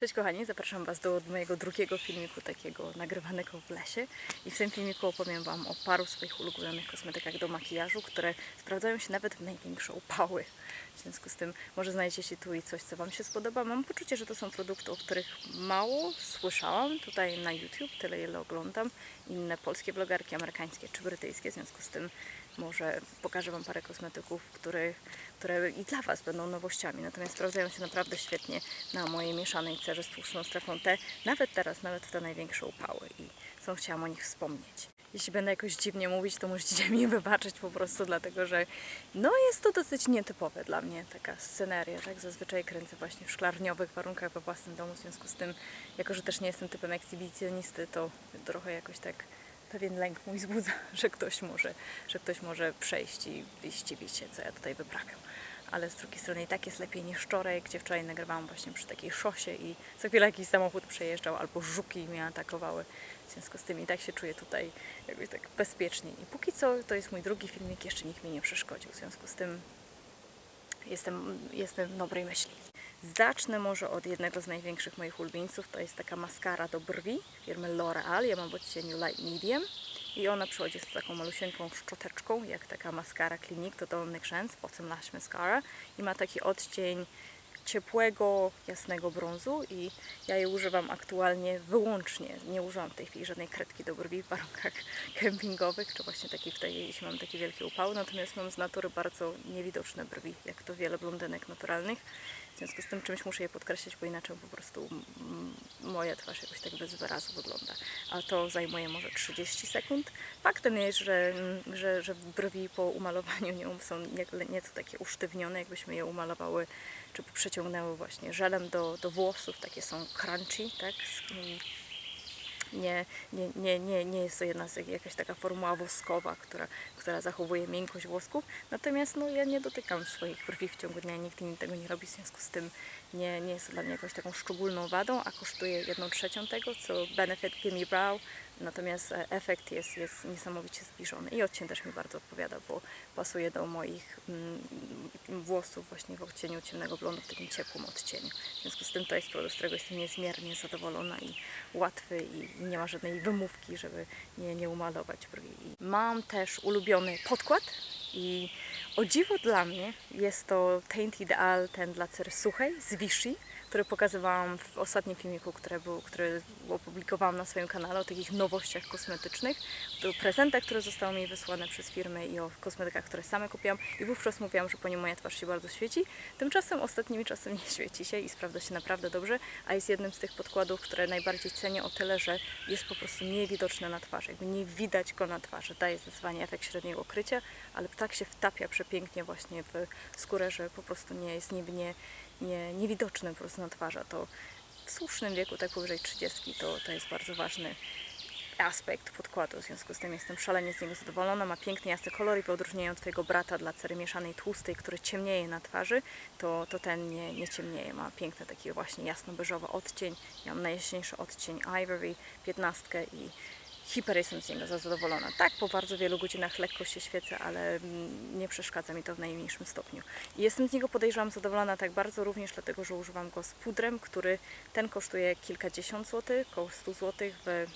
Cześć kochani, zapraszam Was do mojego drugiego filmiku takiego nagrywanego w lesie i w tym filmiku opowiem Wam o paru swoich ulubionych kosmetykach do makijażu, które sprawdzają się nawet w największe upały. W związku z tym może znajdziecie tu i coś, co Wam się spodoba. Mam poczucie, że to są produkty, o których mało słyszałam tutaj na YouTube, tyle ile oglądam. Inne polskie blogerki, amerykańskie czy brytyjskie, w związku z tym może pokażę Wam parę kosmetyków, które, które i dla Was będą nowościami. Natomiast sprawdzają się naprawdę świetnie na mojej mieszanej cerze z tłuszczną strefą T. Nawet teraz, nawet w te największe upały. I są chciałam o nich wspomnieć. Jeśli będę jakoś dziwnie mówić, to musicie mi wybaczyć po prostu, dlatego że no jest to dosyć nietypowe dla mnie taka sceneria. Tak zazwyczaj kręcę właśnie w szklarniowych warunkach we własnym domu, w związku z tym, jako że też nie jestem typem ekshibicjonisty, to trochę jakoś tak pewien lęk mój wzbudza, że ktoś może, że ktoś może przejść i, i zdziwić się, co ja tutaj wyprawiam. Ale z drugiej strony i tak jest lepiej niż wczoraj, gdzie wczoraj nagrywałam właśnie przy takiej szosie i co chwilę jakiś samochód przejeżdżał albo żuki mnie atakowały. W związku z tym i tak się czuję tutaj jakoś tak bezpiecznie. I póki co to jest mój drugi filmik, jeszcze nikt mi nie przeszkodził. W związku z tym jestem, jestem w dobrej myśli. Zacznę może od jednego z największych moich ulubieńców. To jest taka maskara do brwi firmy L'Oreal. Ja mam w odcieniu Light Medium. I ona przychodzi z taką malusieńką szczoteczką, jak taka maskara Clinique do dolnych rzęs, potem Lash Mascara. I ma taki odcień ciepłego, jasnego brązu i ja je używam aktualnie wyłącznie. Nie używam w tej chwili żadnej kredki do brwi w warunkach kempingowych, czy właśnie taki w tej, jeśli mam takie wielkie upały, natomiast mam z natury bardzo niewidoczne brwi, jak to wiele blondynek naturalnych. W związku z tym czymś muszę je podkreślić, bo inaczej po prostu moja twarz jakoś tak bez wyrazu wygląda. A to zajmuje może 30 sekund. Faktem jest, że, że, że brwi po umalowaniu nią są nie- nieco takie usztywnione, jakbyśmy je umalowały czy przeciągnęły właśnie żelem do, do włosów, takie są crunchy, tak? Nie, nie, nie, nie, nie jest to jedna z jakaś taka formuła woskowa, która, która zachowuje miękkość włosków. Natomiast no, ja nie dotykam swoich brwi w ciągu dnia, nikt inny tego nie robi, w związku z tym nie, nie jest to dla mnie jakąś taką szczególną wadą, a kosztuje jedną trzecią tego, co Benefit Gimme Brow. Natomiast e, efekt jest, jest niesamowicie zbliżony i odcień też mi bardzo odpowiada, bo pasuje do moich mm, włosów właśnie w odcieniu ciemnego blondu, w takim ciepłym odcieniu. W związku z tym to jest produkt, z którego jestem niezmiernie zadowolona i łatwy i, nie ma żadnej wymówki, żeby nie, nie umalować brwi. Mam też ulubiony podkład i o dziwo dla mnie jest to Taint Ideal, ten dla cery suchej z Vichy, który pokazywałam w ostatnim filmiku, który, był, który opublikowałam na swoim kanale o takich nowościach kosmetycznych, o prezentach, które zostały mi wysłane przez firmy i o kosmetykach, które same kupiłam i wówczas mówiłam, że po nim moja twarz się bardzo świeci. Tymczasem ostatnimi czasem nie świeci się i sprawdza się naprawdę dobrze, a jest jednym z tych podkładów, które najbardziej cenię o tyle, że jest po prostu niewidoczny na twarzy, jakby nie widać go na twarzy. Daje zdecydowanie efekt średniego krycia, ale tak się wtapia przepięknie właśnie w skórę, że po prostu nie jest nie, nie, nie, niewidoczny po prostu na twarzy. To w słusznym wieku, tak powyżej 30, to, to jest bardzo ważny aspekt podkładu. W związku z tym jestem szalenie z niego zadowolona. Ma piękny, jasny kolor i w odróżnieniu od Twojego brata dla cery mieszanej tłustej, który ciemnieje na twarzy, to, to ten nie, nie ciemnieje. Ma piękny taki właśnie jasno-beżowy odcień. Ja mam najjaśniejszy odcień Ivory, 15 i hiper jestem z niego zadowolona. Tak, po bardzo wielu godzinach lekko się świecę, ale mm, nie przeszkadza mi to w najmniejszym stopniu. I jestem z niego podejrzewam zadowolona tak bardzo również dlatego, że używam go z pudrem, który ten kosztuje kilkadziesiąt złotych, około 100 złotych w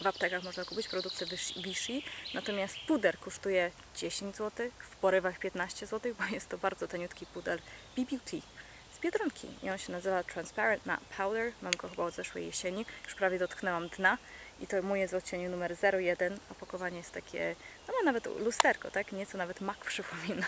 w aptekach można kupić produkty Vichy, natomiast puder kosztuje 10 zł, w porywach 15 zł, bo jest to bardzo taniutki puder BBT z Biedronki i on się nazywa Transparent Matte Powder. Mam go chyba od zeszłej jesieni, już prawie dotknęłam dna i to mój jest w odcieniu numer 01. Opakowanie jest takie, no ma nawet lusterko, tak? Nieco nawet mak przypomina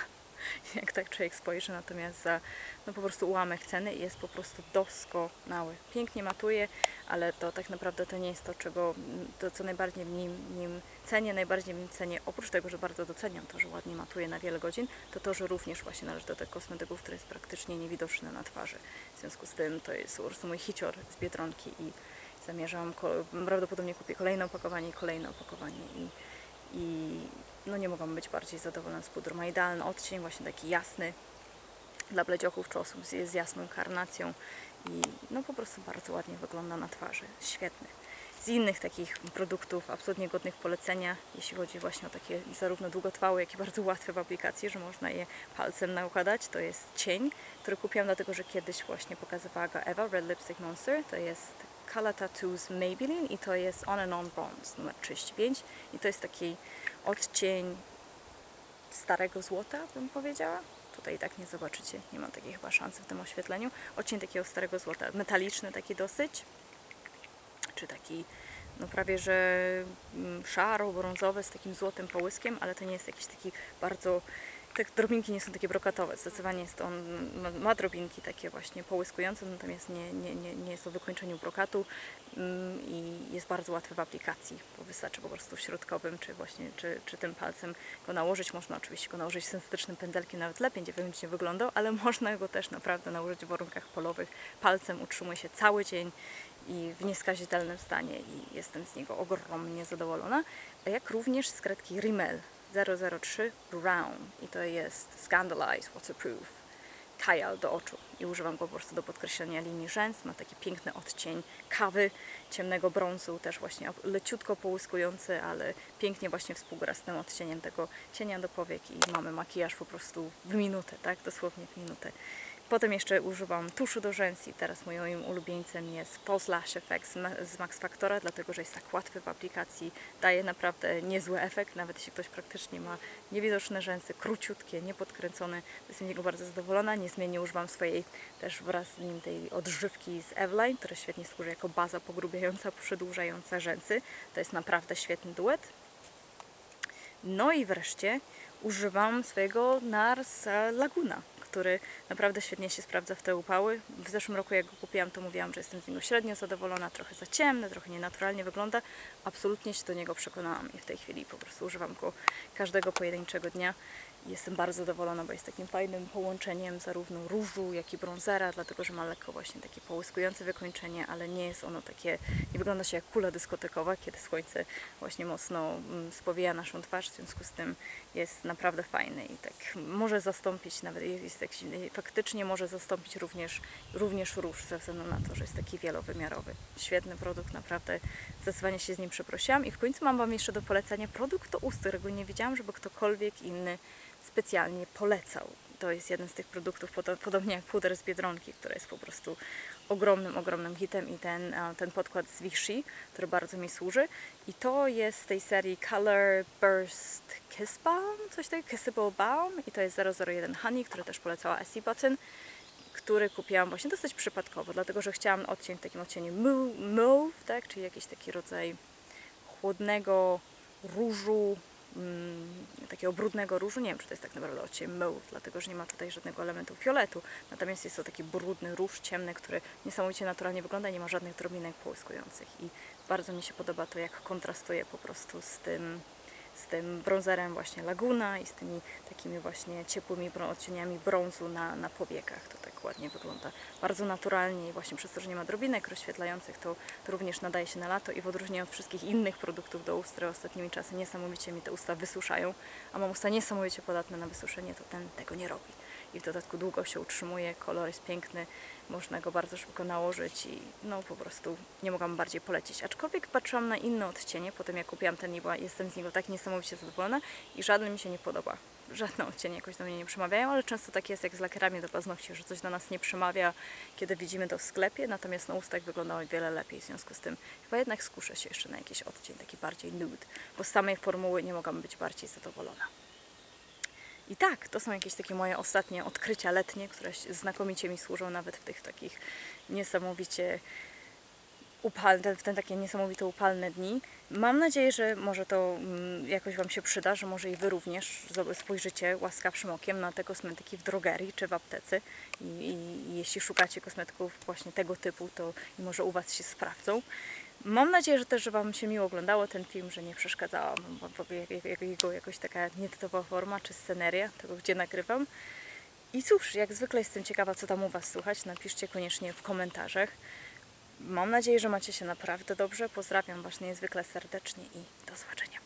jak tak człowiek spojrzy, natomiast za no po prostu ułamek ceny jest po prostu doskonały. Pięknie matuje, ale to tak naprawdę to nie jest to, czego, to co najbardziej w nim, nim cenię, najbardziej w nim cenię, oprócz tego, że bardzo doceniam to, że ładnie matuje na wiele godzin, to to, że również właśnie należy do tych kosmetyków, który jest praktycznie niewidoczny na twarzy. W związku z tym to jest po prostu mój hicior z Biedronki i zamierzam, prawdopodobnie kupię kolejne opakowanie i kolejne opakowanie i, i no nie mogłam być bardziej zadowolona z pudru. Ma idealny odcień, właśnie taki jasny dla bledziochów czy osób z, z jasną karnacją i no po prostu bardzo ładnie wygląda na twarzy. Świetny. z innych takich produktów absolutnie godnych polecenia, jeśli chodzi właśnie o takie zarówno długotrwałe, jak i bardzo łatwe w aplikacji, że można je palcem nakładać, to jest cień, który kupiłam dlatego, że kiedyś właśnie pokazywała go Eva, Red Lipstick Monster, to jest Color Tattoos Maybelline i to jest On and On Bronze numer 35 i to jest taki odcień starego złota, bym powiedziała. Tutaj tak nie zobaczycie, nie mam takiej chyba szansy w tym oświetleniu. Odcień takiego starego złota, metaliczny taki dosyć, czy taki no prawie że mm, szaro-brązowy z takim złotym połyskiem, ale to nie jest jakiś taki bardzo te drobinki nie są takie brokatowe, zdecydowanie jest on, ma, drobinki takie właśnie połyskujące, natomiast nie, nie, nie, nie jest w wykończeniu brokatu mm, i jest bardzo łatwy w aplikacji, bo wystarczy po prostu środkowym, czy właśnie, czy, czy tym palcem go nałożyć. Można oczywiście go nałożyć syntetycznym pędzelkiem, nawet lepiej nie będzie wyglądał, ale można go też naprawdę nałożyć w warunkach polowych. Palcem utrzymuje się cały dzień i w nieskazitelnym stanie i jestem z niego ogromnie zadowolona. Jak również z kredki Rimmel 003 Brown i to jest Scandalize Waterproof kajal do oczu i używam go po prostu do podkreślenia linii rzęs. Ma taki piękny odcień kawy, ciemnego brązu, też właśnie leciutko połyskujący, ale pięknie właśnie współgra z tym odcieniem tego cienia do powiek i mamy makijaż po prostu w minutę, tak? Dosłownie w minutę. Potem jeszcze używam tuszu do rzęs i teraz moim ulubieńcem jest Pulse Lash z Max Factora, dlatego że jest tak łatwy w aplikacji, daje naprawdę niezły efekt, nawet jeśli ktoś praktycznie ma niewidoczne rzęsy, króciutkie, niepodkręcone, jestem z niego bardzo zadowolona. Niezmiennie używam swojej też wraz z nim tej odżywki z Eveline, która świetnie służy jako baza pogrubiająca, przedłużająca rzęsy. To jest naprawdę świetny duet. No i wreszcie używam swojego NARS Laguna, który naprawdę świetnie się sprawdza w te upały. W zeszłym roku jak go kupiłam, to mówiłam, że jestem z niego średnio zadowolona, trochę za ciemny, trochę nienaturalnie wygląda. Absolutnie się do niego przekonałam i w tej chwili po prostu używam go każdego pojedynczego dnia. Jestem bardzo zadowolona, bo jest takim fajnym połączeniem zarówno różu, jak i brązera, dlatego że ma lekko właśnie takie połyskujące wykończenie, ale nie jest ono takie, nie wygląda się jak kula dyskotekowa, kiedy słońce właśnie mocno mm, spowija naszą twarz, w związku z tym jest naprawdę fajny i tak może zastąpić, nawet jest tak, faktycznie może zastąpić również, również róż ze względu na to, że jest taki wielowymiarowy. Świetny produkt, naprawdę zdecydowanie się z nim przeprosiłam i w końcu mam Wam jeszcze do polecenia produkt do ust, którego nie wiedziałam, żeby ktokolwiek inny specjalnie polecał. To jest jeden z tych produktów, podo- podobnie jak puder z Biedronki, który jest po prostu ogromnym, ogromnym hitem i ten, ten podkład z Vichy, który bardzo mi służy. I to jest z tej serii Color Burst Kiss Balm, coś takiego, Kissable Balm i to jest 001 Honey, który też polecała Essie Button który kupiłam właśnie dosyć przypadkowo, dlatego że chciałam odcień w takim odcieniu mauve, tak, czyli jakiś taki rodzaj chłodnego różu, takiego brudnego różu. Nie wiem, czy to jest tak naprawdę odcień mauve, dlatego że nie ma tutaj żadnego elementu fioletu. Natomiast jest to taki brudny róż ciemny, który niesamowicie naturalnie wygląda, nie ma żadnych drobinek połyskujących i bardzo mi się podoba to, jak kontrastuje po prostu z tym z tym brązerem właśnie Laguna i z tymi takimi właśnie ciepłymi odcieniami brązu na, na powiekach. To tak ładnie wygląda. Bardzo naturalnie i właśnie przez to, że nie ma drobinek rozświetlających, to, to również nadaje się na lato i w odróżnieniu od wszystkich innych produktów do ust, które ostatnimi czasy niesamowicie mi te usta wysuszają, a mam usta niesamowicie podatne na wysuszenie, to ten tego nie robi. I w dodatku długo się utrzymuje, kolor jest piękny, można go bardzo szybko nałożyć i no po prostu nie mogłam bardziej polecić. Aczkolwiek patrzyłam na inne odcienie, potem jak kupiłam ten, nie była, jestem z niego tak niesamowicie zadowolona i żadny mi się nie podoba. Żadne odcienie jakoś do mnie nie przemawiają, ale często tak jest jak z lakierami do paznokci, że coś do nas nie przemawia, kiedy widzimy to w sklepie, natomiast na ustach wygląda o wiele lepiej, w związku z tym chyba jednak skuszę się jeszcze na jakiś odcień taki bardziej nude, bo z samej formuły nie mogłam być bardziej zadowolona. I tak, to są jakieś takie moje ostatnie odkrycia letnie, które znakomicie mi służą nawet w tych takich niesamowicie upalne, w te takie niesamowite upalne dni. Mam nadzieję, że może to mm, jakoś Wam się przyda, że może i Wy również spojrzycie łaskawszym okiem na te kosmetyki w drogerii czy w aptece i, i, jeśli szukacie kosmetyków właśnie tego typu, to może u Was się sprawdzą. Mam nadzieję, że też, że Wam się miło oglądało ten film, że nie przeszkadzała jego jakoś taka nietypowa forma czy sceneria tego, gdzie nagrywam. I cóż, jak zwykle jestem ciekawa, co tam u Was słychać. Napiszcie koniecznie w komentarzach. Mam nadzieję, że macie się naprawdę dobrze. Pozdrawiam Was niezwykle serdecznie i do zobaczenia